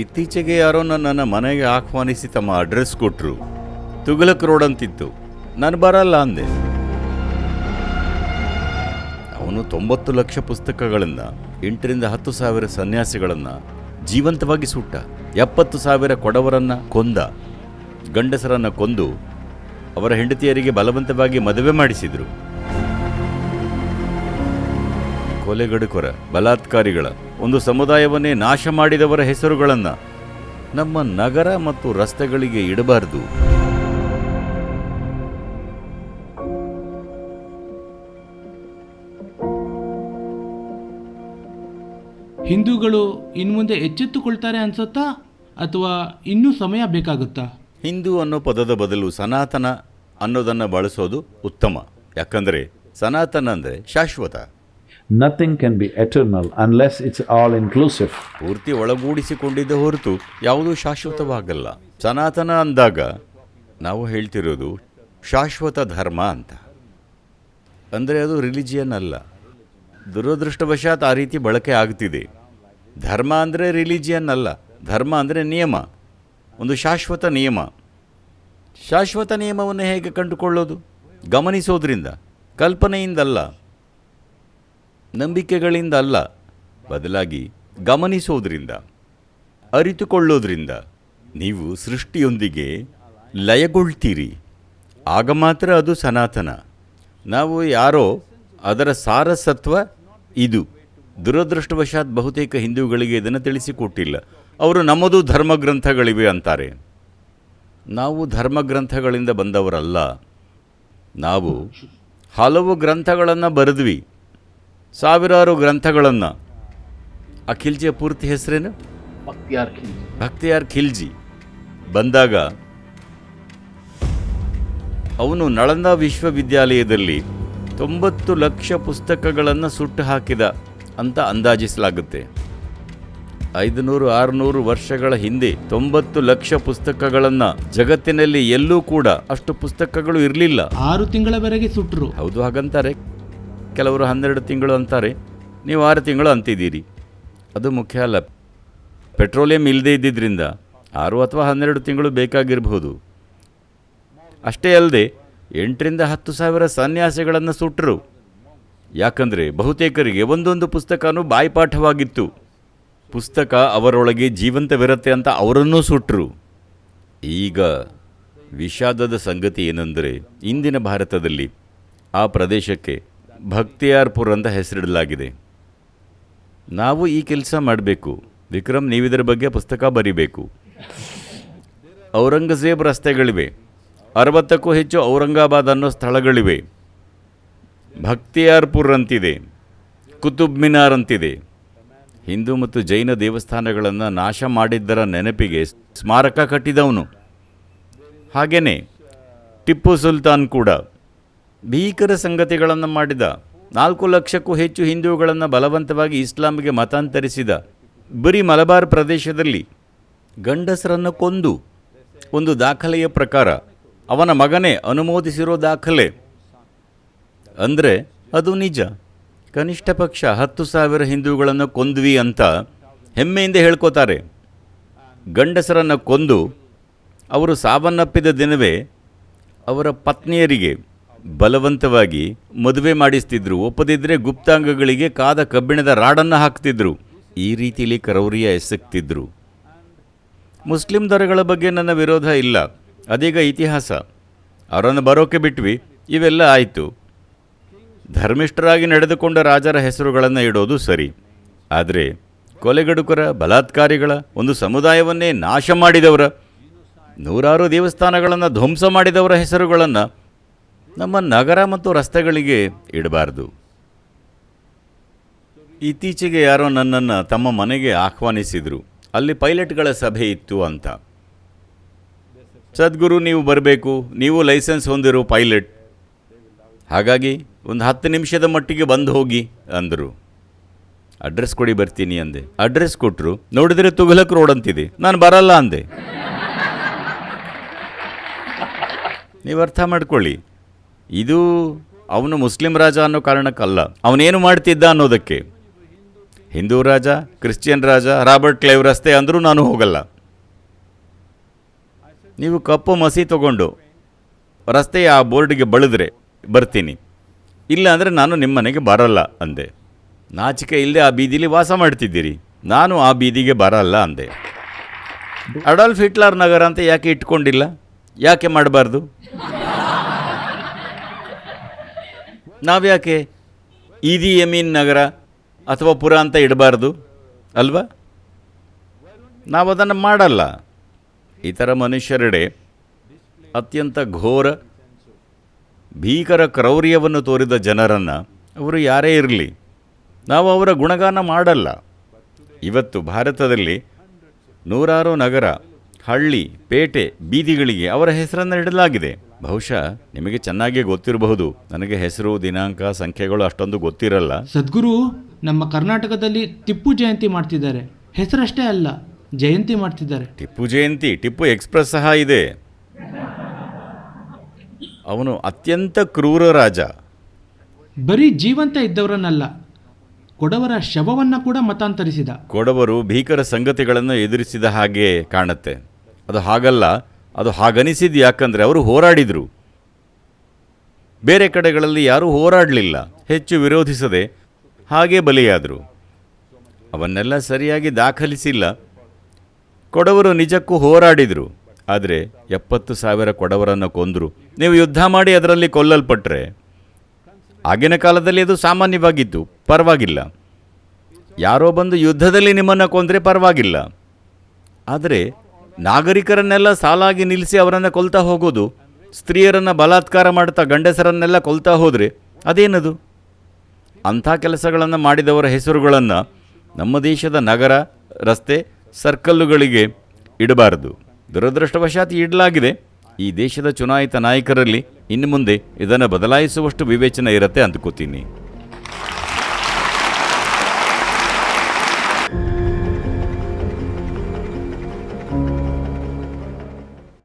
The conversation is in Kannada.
ಇತ್ತೀಚೆಗೆ ಯಾರೋ ನನ್ನನ್ನು ಮನೆಗೆ ಆಹ್ವಾನಿಸಿ ತಮ್ಮ ಅಡ್ರೆಸ್ ಕೊಟ್ಟರು ತುಗಲಕ್ ರೋಡ್ ಅಂತಿತ್ತು. ನಾನು ಬರಲ್ಲ ಅಂದೆ. ಅವನು ತೊಂಬತ್ತು ಲಕ್ಷ ಪುಸ್ತಕಗಳನ್ನು, ಎಂಟರಿಂದ ಹತ್ತು ಸಾವಿರ ಸನ್ಯಾಸಿಗಳನ್ನು, ಜೀವಂತವಾಗಿ ಸುಟ್ಟ. ಎಪ್ಪತ್ತು ಸಾವಿರ ಕೊಡವರನ್ನ ಕೊಂದ. ಗಂಡಸರನ್ನ ಕೊಂದು ಅವರ ಹೆಂಡತಿಯರಿಗೆ ಬಲವಂತವಾಗಿ ಮದುವೆ ಮಾಡಿಸಿದರು. ಕೊಲೆಗಡುಕರ ಬಲಾತ್ಕಾರಿಗಳ ಒಂದು ಸಮುದಾಯವನ್ನೇ ನಾಶ ಮಾಡಿದವರ ಹೆಸರುಗಳನ್ನು ನಮ್ಮ ನಗರ ಮತ್ತು ರಸ್ತೆಗಳಿಗೆ ಇಡಬಾರದು. ಹಿಂದೂಗಳು ಇನ್ಮುಂದೆ ಎಚ್ಚೆತ್ತುಕೊಳ್ತಾರೆ ಅನ್ಸುತ್ತಾ? ಅಥವಾ ಇನ್ನೂ ಸಮಯ ಬೇಕಾಗುತ್ತಾ? ಹಿಂದೂ ಅನ್ನೋ ಪದದ ಬದಲು ಸನಾತನ ಅನ್ನೋದನ್ನು ಬಳಸೋದು ಉತ್ತಮ. ಯಾಕಂದರೆ ಸನಾತನ ಅಂದರೆ ಶಾಶ್ವತ. Nothing can be eternal unless it's all inclusive ಪೂರ್ತಿ ಒಳಗೂಡಿಸಿಕೊಂಡಿದ್ದ ಹೊರತು ಯಾವುದೂ ಶಾಶ್ವತವಾಗಲ್ಲ. ಸನಾತನ ಅಂದಾಗ ನಾವು ಹೇಳ್ತಿರೋದು ಶಾಶ್ವತ ಧರ್ಮ ಅಂತ. ಅಂದರೆ ಅದು ರಿಲಿಜಿಯನ್ ಅಲ್ಲ. ದುರದೃಷ್ಟವಶಾತ್ ಆ ರೀತಿ ಬಳಕೆ ಆಗ್ತಿದೆ. ಧರ್ಮ ಅಂದರೆ ರಿಲಿಜಿಯನ್ ಅಲ್ಲ. ಧರ್ಮ ಅಂದರೆ ನಿಯಮ. ಒಂದು ಶಾಶ್ವತ ನಿಯಮ. ಶಾಶ್ವತ ನಿಯಮವನ್ನು ಹೇಗೆ ಕಂಡುಕೊಳ್ಳೋದು? ಗಮನಿಸೋದ್ರಿಂದ, ಕಲ್ಪನೆಯಿಂದಲ್ಲ. ನಂಬಿಕೆಗಳಿಂದ ಅಲ್ಲ ಬದಲಾಗಿ ಗಮನಿಸೋದ್ರಿಂದ, ಅರಿತುಕೊಳ್ಳೋದ್ರಿಂದ ನೀವು ಸೃಷ್ಟಿಯೊಂದಿಗೆ ಲಯಗೊಳ್ತೀರಿ. ಆಗ ಮಾತ್ರ ಅದು ಸನಾತನ. ನಾವು ಯಾರೋ, ಅದರ ಸಾರಸತ್ವ ಇದು. ದುರದೃಷ್ಟವಶಾತ್ ಬಹುತೇಕ ಹಿಂದೂಗಳಿಗೆ ಇದನ್ನು ತಿಳಿಸಿಕೊಟ್ಟಿಲ್ಲ. ಅವರು ನಮ್ಮದು ಧರ್ಮಗ್ರಂಥಗಳಿವೆ ಅಂತಾರೆ. ನಾವು ಧರ್ಮಗ್ರಂಥಗಳಿಂದ ಬಂದವರಲ್ಲ. ನಾವು ಹಲವು ಗ್ರಂಥಗಳನ್ನು ಬರೆದ್ವಿ. ಸಾವಿರಾರು ಗ್ರಂಥಗಳನ್ನು. ಆ ಖಿಲ್ಜಿಯ ಪೂರ್ತಿ ಹೆಸರೇನು? ಭಕ್ತಿಯಾರ್ ಖಿಲ್ಜಿ. ಬಂದಾಗ ಅವನು ನಳಂದ ವಿಶ್ವವಿದ್ಯಾಲಯದಲ್ಲಿ ತೊಂಬತ್ತು ಲಕ್ಷ ಪುಸ್ತಕಗಳನ್ನು ಸುಟ್ಟು ಹಾಕಿದ ಅಂತ ಅಂದಾಜಿಸಲಾಗುತ್ತೆ. ಐದುನೂರು ಆರುನೂರು ವರ್ಷಗಳ ಹಿಂದೆ ತೊಂಬತ್ತು ಲಕ್ಷ ಪುಸ್ತಕಗಳನ್ನು ಜಗತ್ತಿನಲ್ಲಿ ಎಲ್ಲೂ ಕೂಡ ಅಷ್ಟು ಪುಸ್ತಕಗಳು ಇರಲಿಲ್ಲ. ಆರು ತಿಂಗಳವರೆಗೆ ಸುಟ್ಟರು ಹೌದು ಹಾಗಂತಾರೆ. ಕೆಲವರು ಹನ್ನೆರಡು ತಿಂಗಳು ಅಂತಾರೆ. ನೀವು ಆರು ತಿಂಗಳು ಅಂತಿದ್ದೀರಿ. ಅದು ಮುಖ್ಯ ಅಲ್ಲ. ಪೆಟ್ರೋಲಿಯಂ ಇಲ್ಲದೇ ಇದ್ದಿದ್ದರಿಂದ ಆರು ಅಥವಾ ಹನ್ನೆರಡು ತಿಂಗಳು ಬೇಕಾಗಿರಬಹುದು. ಅಷ್ಟೇ ಅಲ್ಲದೆ ಎಂಟರಿಂದ ಹತ್ತು ಸಾವಿರ ಸನ್ಯಾಸಿಗಳನ್ನು ಸುಟ್ಟರು ಯಾಕಂದರೆ ಬಹುತೇಕರಿಗೆ ಒಂದೊಂದು ಪುಸ್ತಕನೂ ಬಾಯಿಪಾಠವಾಗಿತ್ತು. ಪುಸ್ತಕ ಅವರೊಳಗೆ ಜೀವಂತವಿರುತ್ತೆ ಅಂತ ಅವರನ್ನೂ ಸುಟ್ಟರು ಈಗ ವಿಷಾದದ ಸಂಗತಿ ಏನೆಂದರೆ ಇಂದಿನ ಭಾರತದಲ್ಲಿ ಆ ಪ್ರದೇಶಕ್ಕೆ ಭಕ್ತಿಯಾರ್ಪುರ್ ಅಂತ ಹೆಸರಿಡಲಾಗಿದೆ. ನಾವು ಈ ಕೆಲಸ ಮಾಡಬೇಕು. ವಿಕ್ರಮ್, ನೀವಿದರ ಬಗ್ಗೆ ಪುಸ್ತಕ ಬರೀಬೇಕು. ಔರಂಗಜೇಬ್ ರಸ್ತೆಗಳಿವೆ. ಅರವತ್ತಕ್ಕೂ ಹೆಚ್ಚು ಔರಂಗಾಬಾದ್ ಅನ್ನೋ ಸ್ಥಳಗಳಿವೆ. ಭಕ್ತಿಯಾರ್ಪುರ್ ಅಂತಿದೆ. ಕುತುಬ್ ಮಿನಾರ್ ಅಂತಿದೆ. ಹಿಂದೂ ಮತ್ತು ಜೈನ ದೇವಸ್ಥಾನಗಳನ್ನು ನಾಶ ಮಾಡಿದ್ದರ ನೆನಪಿಗೆ ಸ್ಮಾರಕ ಕಟ್ಟಿದವನು. ಹಾಗೆಯೇ ಟಿಪ್ಪು ಸುಲ್ತಾನ್ ಕೂಡ. ಭೀಕರ ಸಂಗತಿಗಳನ್ನು ಮಾಡಿದ, ನಾಲ್ಕು ಲಕ್ಷಕ್ಕೂ ಹೆಚ್ಚು ಹಿಂದೂಗಳನ್ನು ಬಲವಂತವಾಗಿ ಇಸ್ಲಾಂಗೆ ಮತಾಂತರಿಸಿದ, ಬರೀ ಮಲಬಾರ್ ಪ್ರದೇಶದಲ್ಲಿ ಗಂಡಸರನ್ನು ಕೊಂದು ಒಂದು ದಾಖಲೆಯ ಪ್ರಕಾರ ಅವನ ಮಗನೇ ಅನುಮೋದಿಸಿರೋ ದಾಖಲೆ. ಅಂದರೆ ಅದು ನಿಜ. ಕನಿಷ್ಠ ಪಕ್ಷ ಹತ್ತು ಸಾವಿರ ಹಿಂದೂಗಳನ್ನು ಕೊಂದ್ವಿ ಅಂತ ಹೆಮ್ಮೆಯಿಂದ ಹೇಳ್ಕೋತಾರೆ. ಗಂಡಸರನ್ನು ಕೊಂದು ಅವರು ಸಾವನ್ನಪ್ಪಿದ ದಿನವೇ ಅವರ ಪತ್ನಿಯರಿಗೆ ಬಲವಂತವಾಗಿ ಮದುವೆ ಮಾಡಿಸ್ತಿದ್ರು. ಒಪ್ಪದಿದ್ರೆ ಗುಪ್ತಾಂಗಗಳಿಗೆ ಕಾದ ಕಬ್ಬಿಣದ ರಾಡನ್ನು ಹಾಕ್ತಿದ್ರು. ಈ ರೀತಿಯಲ್ಲಿ ಕರೌರಿಯ ಎಸಗ್ತಿದ್ರು ಮುಸ್ಲಿಂ ದೊರೆಗಳ ಬಗ್ಗೆ ನನ್ನ ವಿರೋಧ ಇಲ್ಲ. ಅದೀಗ ಇತಿಹಾಸ. ಅವರನ್ನು ಬರೋಕೆ ಬಿಟ್ವಿ. ಇವೆಲ್ಲ ಆಯಿತು. ಧರ್ಮಿಷ್ಠರಾಗಿ ನಡೆದುಕೊಂಡ ರಾಜರ ಹೆಸರುಗಳನ್ನು ಇಡೋದು ಸರಿ. ಆದರೆ ಕೊಲೆಗಡುಕರ, ಬಲಾತ್ಕಾರಿಗಳ, ಒಂದು ಸಮುದಾಯವನ್ನೇ ನಾಶ ಮಾಡಿದವರ, ನೂರಾರು ದೇವಸ್ಥಾನಗಳನ್ನು ಧ್ವಂಸ ಮಾಡಿದವರ ಹೆಸರುಗಳನ್ನು ನಮ್ಮ ನಗರ ಮತ್ತು ರಸ್ತೆಗಳಿಗೆ ಇಡಬಾರ್ದು. ಇತ್ತೀಚೆಗೆ ಯಾರೋ ನನ್ನನ್ನು ತಮ್ಮ ಮನೆಗೆ ಆಹ್ವಾನಿಸಿದರು. ಅಲ್ಲಿ ಪೈಲಟ್ಗಳ ಸಭೆ ಇತ್ತು ಅಂತ. ಸದ್ಗುರು, ನೀವು ಬರಬೇಕು. ನೀವು ಲೈಸೆನ್ಸ್ ಹೊಂದಿರೋ ಪೈಲಟ್. ಹಾಗಾಗಿ ಒಂದು ಹತ್ತು ನಿಮಿಷದ ಮಟ್ಟಿಗೆ ಬಂದು ಹೋಗಿ ಅಂದರು. ಅಡ್ರೆಸ್ ಕೊಡಿ ಬರ್ತೀನಿ ಅಂದೆ. ಅಡ್ರೆಸ್ ಕೊಟ್ಟರು ನೋಡಿದರೆ ತುಘಲಕ್ ರೋಡ್ ಅಂತಿದೆ. ನಾನು ಬರಲ್ಲ ಅಂದೆ. ನೀವು ಅರ್ಥ ಮಾಡ್ಕೊಳ್ಳಿ. ಇದು ಅವನು ಮುಸ್ಲಿಂ ರಾಜ ಅನ್ನೋ ಕಾರಣಕ್ಕಲ್ಲ. ಅವನೇನು ಮಾಡ್ತಿದ್ದ ಅನ್ನೋದಕ್ಕೆ. ಹಿಂದೂ ರಾಜ, ಕ್ರಿಶ್ಚಿಯನ್ ರಾಜ, ರಾಬರ್ಟ್ ಕ್ಲೈವ್ ರಸ್ತೆ ಅಂದರೂ ನಾನು ಹೋಗಲ್ಲ. ನೀವು ಕಪ್ಪು ಮಸಿ ತಗೊಂಡು ರಸ್ತೆಯ ಆ ಬೋರ್ಡಿಗೆ ಬಳಿದ್ರೆ ಬರ್ತೀನಿ. ಇಲ್ಲ ಅಂದರೆ ನಾನು ನಿಮ್ಮ ಮನೆಗೆ ಬರಲ್ಲ ಅಂದೆ. ನಾಚಿಕೆ ಇಲ್ಲದೆ ಆ ಬೀದಿಲಿ ವಾಸ ಮಾಡ್ತಿದ್ದೀರಿ. ನಾನು ಆ ಬೀದಿಗೆ ಬರಲ್ಲ ಅಂದೆ. ಅಡಾಲ್ಫ್ ಹಿಟ್ಲರ್ ನಗರ ಅಂತ ಯಾಕೆ ಇಟ್ಕೊಂಡಿಲ್ಲ? ಯಾಕೆ ಮಾಡಬಾರ್ದು? ನಾವ್ಯಾಕೆ ಈದಿ ಯಮೀನ್ ನಗರ ಅಥವಾ ಪುರ ಅಂತ ಇಡಬಾರ್ದು? ಅಲ್ವಾ? ನಾವು ಅದನ್ನು ಮಾಡಲ್ಲ ಇತರ ಮನುಷ್ಯರೆಡೆ ಅತ್ಯಂತ ಘೋರ, ಭೀಕರ ಕ್ರೌರ್ಯವನ್ನು ತೋರಿದ ಜನರನ್ನು ಅವರು ಯಾರೇ ಇರಲಿ, ನಾವು ಅವರ ಗುಣಗಾನ ಮಾಡಲ್ಲ. ಇವತ್ತು ಭಾರತದಲ್ಲಿ ನೂರಾರು ನಗರ, ಹಳ್ಳಿ, ಪೇಟೆ, ಬೀದಿಗಳಿಗೆ ಅವರ ಹೆಸರನ್ನು ಇಡಲಾಗಿದೆ. ಬಹುಶಃ ನಿಮಗೆ ಚೆನ್ನಾಗಿ ಗೊತ್ತಿರಬಹುದು. ನನಗೆ ಹೆಸರು ದಿನಾಂಕ ಸಂಖ್ಯೆಗಳು ಅಷ್ಟೊಂದು ಗೊತ್ತಿರಲ್ಲ. ಸದ್ಗುರು ನಮ್ಮ ಕರ್ನಾಟಕದಲ್ಲಿ ಟಿಪ್ಪು ಜಯಂತಿ ಮಾಡ್ತಿದ್ದಾರೆ. ಹೆಸರಷ್ಟೇ ಅಲ್ಲ ಜಯಂತಿ ಮಾಡ್ತಿದ್ದಾರೆ. ಟಿಪ್ಪು ಜಯಂತಿ ಟಿಪ್ಪು ಎಕ್ಸ್ಪ್ರೆಸ್ ಸಹ ಇದೆ. ಅವನು ಅತ್ಯಂತ ಕ್ರೂರ ರಾಜ. ಬರೀ ಜೀವಂತ ಇದ್ದವರನ್ನಲ್ಲ ಕೊಡವರ ಶವವನ್ನ ಕೂಡ ಮತಾಂತರಿಸಿದ. ಕೊಡವರು ಭೀಕರ ಸಂಗತಿಗಳನ್ನು ಎದುರಿಸಿದ ಹಾಗೆ ಕಾಣುತ್ತೆ. ಅದು ಹಾಗಲ್ಲ ಅದು ಹಾಗನಿಸಿದ್ದು ಯಾಕಂದರೆ ಅವರು ಹೋರಾಡಿದರು. ಬೇರೆ ಕಡೆಗಳಲ್ಲಿ ಯಾರೂ ಹೋರಾಡಲಿಲ್ಲ, ಹೆಚ್ಚು ವಿರೋಧಿಸದೆ ಹಾಗೇ ಬಲಿಯಾದರು. ಅವನ್ನೆಲ್ಲ ಸರಿಯಾಗಿ ದಾಖಲಿಸಿಲ್ಲ. ಕೊಡವರು ನಿಜಕ್ಕೂ ಹೋರಾಡಿದರು, ಆದರೆ ಎಪ್ಪತ್ತು ಸಾವಿರ ಕೊಡವರನ್ನು ಕೊಂದರು. ನೀವು ಯುದ್ಧ ಮಾಡಿ ಅದರಲ್ಲಿ ಕೊಲ್ಲಲ್ಪಟ್ಟರೆ ಆಗಿನ ಕಾಲದಲ್ಲಿ ಅದು ಸಾಮಾನ್ಯವಾಗಿತ್ತು, ಪರವಾಗಿಲ್ಲ. ಯಾರೋ ಬಂದು ಯುದ್ಧದಲ್ಲಿ ನಿಮ್ಮನ್ನು ಕೊಂದರೆ ಪರವಾಗಿಲ್ಲ. ಆದರೆ ನಾಗರಿಕರನ್ನೆಲ್ಲ ಸಾಲಾಗಿ ನಿಲ್ಲಿಸಿ ಅವರನ್ನು ಕೊಲ್ತಾ ಹೋಗೋದು, ಸ್ತ್ರೀಯರನ್ನು ಬಲಾತ್ಕಾರ ಮಾಡ್ತಾ ಗಂಡಸರನ್ನೆಲ್ಲ ಕೊಲ್ತಾ ಹೋದರೆ ಅದೇನದು? ಅಂಥ ಕೆಲಸಗಳನ್ನು ಮಾಡಿದವರ ಹೆಸರುಗಳನ್ನು ನಮ್ಮ ದೇಶದ ನಗರ, ರಸ್ತೆ, ಸರ್ಕಲ್ಲುಗಳಿಗೆ ಇಡಬಾರದು. ದುರದೃಷ್ಟವಶಾತ್ ಇಡಲಾಗಿದೆ. ಈ ದೇಶದ ಚುನಾಯಿತ ನಾಯಕರಲ್ಲಿ ಇನ್ನು ಮುಂದೆ ಇದನ್ನು ಬದಲಾಯಿಸುವಷ್ಟು ವಿವೇಚನೆ ಇರುತ್ತೆ ಅಂದ್ಕೋತೀನಿ.